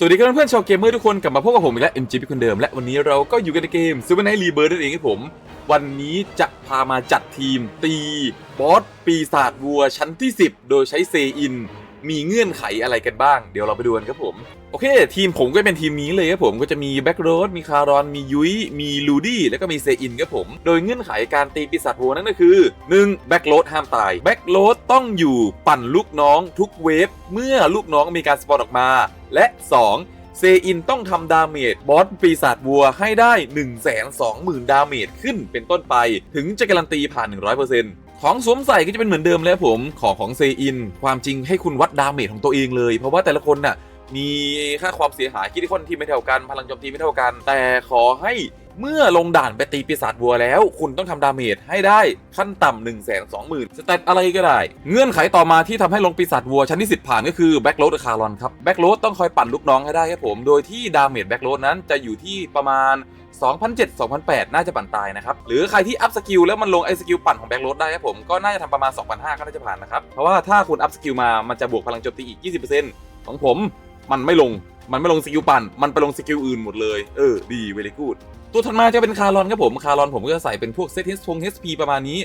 สวัสดีครับเพื่อนๆชาวเกมเมอร์ทุกคนกลับมาพบกับผมอีกแล้ว MG เป็นคนเดิม และวันนี้เราก็อยู่กันในเกม Super Night Rebirth นั่นเองครับผม วันนี้จะพามาจัดทีมตีบอสปีศาจวัวชั้นที่ 10 โดยใช้เซอิน มีเงื่อนไขอะไรกันบ้าง เดี๋ยวเราไปดูกันครับผม โอเค ทีมผมก็เป็นทีมนี้เลยครับผมก็จะมีแบ็กโรดมีคารอน มียุ้ยมีลูดี้แล้วก็มีเซอินครับผม โดยเงื่อนไขการตีปีศาจวัวนั่นก็คือ 1. แบ็กโรดห้ามตายแบ็กโรดต้องอยู่ปั่นลูกน้องทุกเวฟเมื่อลูกน้องมีการสปอนออกมา และ 2. เซอินต้องทำดาเมจบอสปีศาจวัวให้ได้ 1 2 0 0 0 0 ดาเมจขึ้นเป็นต้นไป ถึงจะการันตีผ่าน 100% ของสวมใส่ก็จะเป็นเหมือนเดิมเลยผมของของเซอิน ความจริงให้คุณวัดดาเมจของตัวเองเลย เพราะว่าแต่ละคนน่ะมีค่าความเสียหายคิดที่คนที่ไม่เท่ากัน พลังโจมตีไม่เท่ากัน แต่ขอให้ เมื่อลงด่านไปตีปีศาจวัวแล้ว คุณต้องทำดาเมจให้ได้ขั้นต่ำ1นึ่งแสนสองหมื่นสเตตอะไรก็ได้ เงื่อนไขต่อมาที่ทำให้ลงปีศาจวัวชั้นที่ 10 ผ่านก็คือแบ็กโรดคารอนครับแบ็กโรดต้องคอยปั่นลูกน้องให้ได้ครับผม โดยที่ดาเมจแบ็กโรดนั้นจะอยู่ที่ประมาณ2007 2008 น่าจะปั่นตายนะครับ หรือใครที่อัพสกิลแล้วมันลงไอสกิลปั่นของแบ็กโรดได้ครับผม ก็น่าจะทำประมาณ 2005ก็น่าจะผ่านนะครับ เพราะว่าถ้าคุณอัพสกิลมา มันจะบวกพลังโจมตีอีก 20%ของผม มันไม่ลง มันไม่ลงสกิลปั่น มันไปลงสกิลอื่นหมดเลย เออ ดีเวลีกูด ตัวถัดมาจะเป็นคารอนครับผม คารอนผมก็จะใส่เป็นพวกเซตเฮสพงเฮสพีประมาณนี้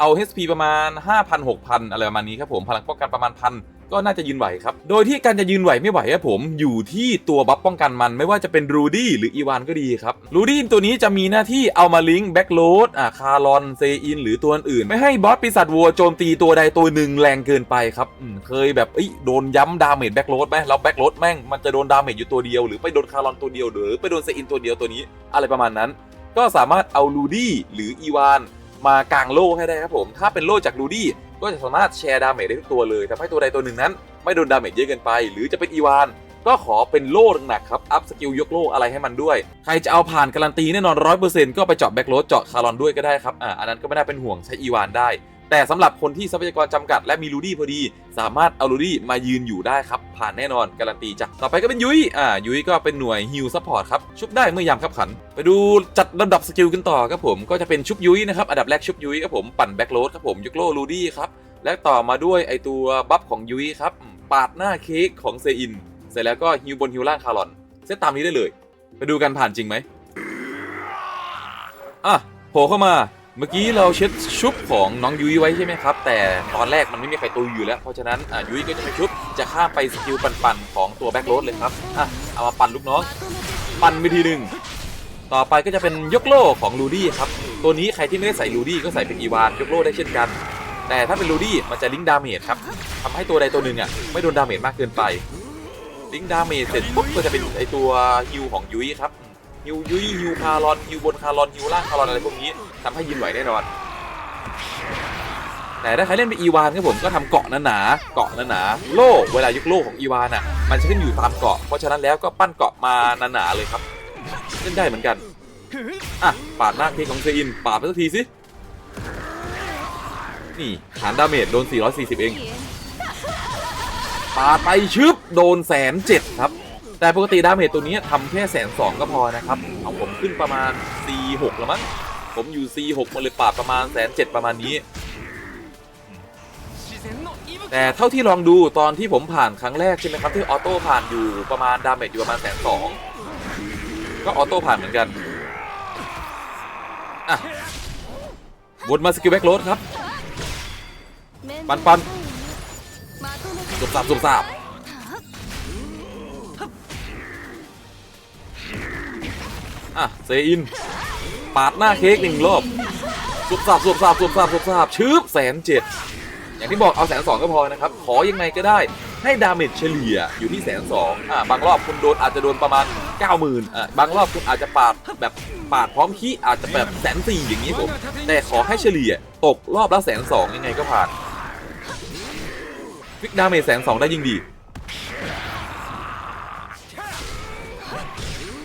เอา HP ประมาณ 5,000 6,000 อะไรประมาณนี้ครับผม พลังป้องกันประมาณพัน ก็น่าจะยืนไหวครับ โดยที่การจะยืนไหวไม่ไหวครับผมอยู่ที่ตัวบัฟป้องกันมันไม่ว่าจะเป็นรูดี้หรืออีวานก็ดีครับรูดี้ตัวนี้จะมีหน้าที่เอามาลิงก์แบ็กโ a ดอ่าคารอนเซอินหรือตัวอื่น ไม่ให้บอสปีศาจวัวโจมตีตัวใดตัวหนึ่งแรงเกินไปครับเคยแบบเอ้ยโดนย้ำดาเมจแบ็กโ a ดไหมแล้วแบ็กโ a ดแม่งมันจะโดนดาเมจอยู่ตัวเดียวหรือไปโดนคารอนตัวเดียวหรือไปโดนเซอินตัวเดียวตัวนี้ อะไรประมาณนั้น ก็สามารถเอาลูดี้หรืออีวานมากางโล่ให้ได้ครับผม ถ้าเป็นโล่จากลูดี้ ก็จะสามารถแชร์ดาเมจได้ทุกตัวเลยทำให้ตัวใดตัวหนึ่งนั้น ไม่โดนดาเมจเยอะเกินไป หรือจะเป็นอีวานก็ขอเป็นโล่หนักครับ อัพสกิลยกโล่อะไรให้มันด้วย ใครจะเอาผ่านการันตีแน่นอน100%ก็ไปเจาะแบ็กโรดเจาะคารอนด้วยก็ได้ครับ อ่า อันนั้นก็ไม่ได้เป็นห่วงใช้อีวานได้ แต่สำหรับคนที่ทรัพยากรจำกัด และมีลูดี้พอดี สามารถเอาลูดี้มายืนอยู่ได้ครับ ผ่านแน่นอนการันตีจ้ะต่อไปก็เป็นยุ้ยอ่ายุ้ยก็เป็นหน่วยฮิลซัพพอร์ตครับชุบได้เมื่อยามขับขัน ไปดูจัดลำดับสกิลกันต่อครับผมก็จะเป็นชุบยุ้ยนะครับอันดับแรกชุบยุ้ยครับผมปั่นแบ็กโรดครับผมยกโลลูดี้ครับและต่อมาด้วยไอตัวบัฟของยุ้ยครับปาดหน้าเค้กของเซอิน เสร็จแล้วก็ฮิวบนฮิวล่างคารอนเซตตามนี้ได้เลย ไปดูกันผ่านจริงไหมอะโผล่เข้ามา เมื่อกี้เราเช็ดชุบของน้องยุ้ยไว้ใช่ไหมครับ แต่ตอนแรกมันไม่มีใครตัวอยู่แล้ว เพราะฉะนั้นอะยุ้ยก็จะไม่ชุบจะข้ามไปสกิลปั่นๆของตัวแบ็คโรดเลยครับอะเอามาปั่นลูกน้อง ปั่นไปทีหนึ่งต่อไปก็จะเป็นยกโล่ของลูดี้ครับตัวนี้ใครที่ไม่ได้ใส่ลูดี้ก็ใส่เป็นอีวานยกโล่ได้เช่นกัน แต่ถ้าเป็นลูดี้มันจะลิงก์ดาเมจครับทำให้ตัวใดตัวหนึ่งอะไม่โดนดาเมจมากเกินไปลิงก์ดาเมจเสร็จปุ๊บก็จะเป็นไอตัวฮิวของยุ้ยครับ ฮิวยุ้ยฮิวคารอนฮิวบนคารอนฮิวล่างคารอนอะไรพวกนี้ทำให้ยืนไหวแน่นอน แต่ถ้าใครเล่นเป็นอีวานครับผมก็ทำเกาะหนาๆเกาะหนาๆโล่เวลายุกโล่ของอีวานอะ มันจะขึ้นอยู่ตามเกาะเพราะฉะนั้นแล้วก็ปั้นเกาะมาหนาๆเลยครับเล่นได้เหมือนกันอะปาดหน้าเคของเซอินปาดไปสักทีสินี่ฐานดาเมจโดน 440 เองปาดไปชึบโดนแสนเจ็ดครับ แต่ปกติดาเมจตัวนี้ทำแค่แสนสองก็พอนะครับ เอาผมขึ้นประมาณ C6 แล้วมั้ง ผมอยู่ C6 มาเลยปาดประมาณแสนเจ็ดประมาณนี้ แต่เท่าที่ลองดูตอนที่ผมผ่านครั้งแรกใช่ไหมครับ ที่ออโต้ผ่านอยู่ประมาณดาเมจอยู่ประมาณแสนสองก็ออโต้ผ่านเหมือนกัน อะวนมาสกิลแบ็กโรดครับ ปันปันสบสับสบสับ อะเซอิน ปาดหน้าเค้กหนึ่งรอบสบสับสบสับสบสับสบสับชืบแสนเจ็ดอย่างที่บอกเอาแสนสองก็พอนะครับ ขอยังไงก็ได้ให้ดาเมจเฉลี่ยอยู่ที่แสนสองอะบางรอบคุณโดนอาจจะโดนประมาณ 90,000อะบางรอบคุณอาจจะปาดแบบปาดพร้อมขี้อาจจะแบบแสนสี่อย่างนี้ผม แต่ขอให้เฉลี่ยตกรอบละแสนสองยังไงก็ผ่านฟิกดาเมจแสนสองได้ยิ่งดี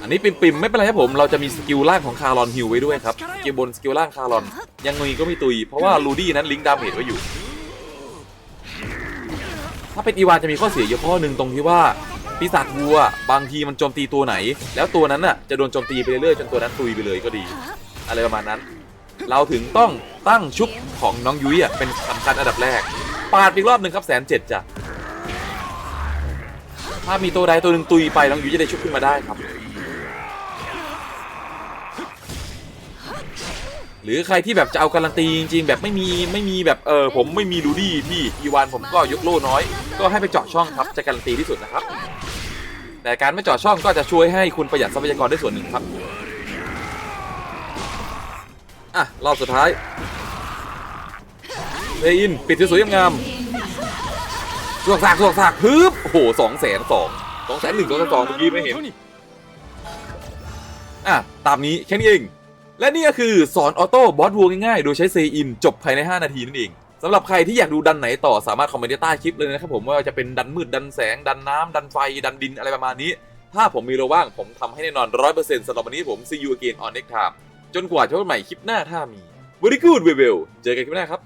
นนี้ปิ่มไม่เป็นไรครับผม เราจะมีสกิลล่างของคารอนฮิวไว้ด้วยครับ สกิลบนสกิลล่างคารอน ยังไงก็ไม่ตุย เพราะว่าลูดี้นั้นลิงก์ดาเมจไว้อยู่ ถ้าเป็นอีวานจะมีข้อเสียอยู่ข้อหนึ่งตรงที่ว่าปีศาจวัว บางทีมันโจมตีตัวไหน แล้วตัวนั้นน่ะจะโดนโจมตีไปเรื่อยๆจนตัวนั้นตุยไปเลยก็ดี อะไรประมาณนั้น เราถึงต้องตั้งชุบของน้องยุ้ยอะเป็นสำคัญอันดับแรก ปาดอีกรอบหนึ่งครับแสนเจ็ดจ้ะถ้ามีตัวใดตัวหนึ่งตุยไปน้องยูจะได้ชุบขึ้นมาได้ครับ หรือใครที่แบบจะเอาการันตีจริงๆ แบบไม่มีไม่มีแบบเออผมไม่มีดูดี้พี่อีวานผมก็ยกโล่น้อย ก็ให้ไปเจาะช่องครับจะการันตีที่สุดนะครับ แต่การไม่เจาะช่องก็จะช่วยให้คุณประหยัดทรัพยากรได้ส่วนหนึ่งครับอะรอบสุดท้ายเลอินปิดสวยๆงามสวกสากสวกสากฮึบโอ้โหสองแสนสองสองแสนหนึ่งสองแสนสองเมื่อกี้ไม่เห็นอะตามนี้แค่นี้เอง และนี่ก็คือสอนออโต้บอสวัวง่ายๆ โดยใช้เซอินจบภายใน 5 นาทีนั่นเองสำหรับใครที่อยากดูดันไหนต่อสามารถคอมเมนต์ใต้คลิปเลยนะครับผมว่าจะเป็นดันมืดดันแสง ดันน้ำดันไฟ ดันดินอะไรประมาณนี้ ถ้าผมมีโลว่างผมทำให้แน่นอน100%สำหรับวันนี้ผม see you again on next time จนกว่าจะพบใหม่คลิปหน้าถ้ามี very good we will เจอกันคลิปหน้าครับ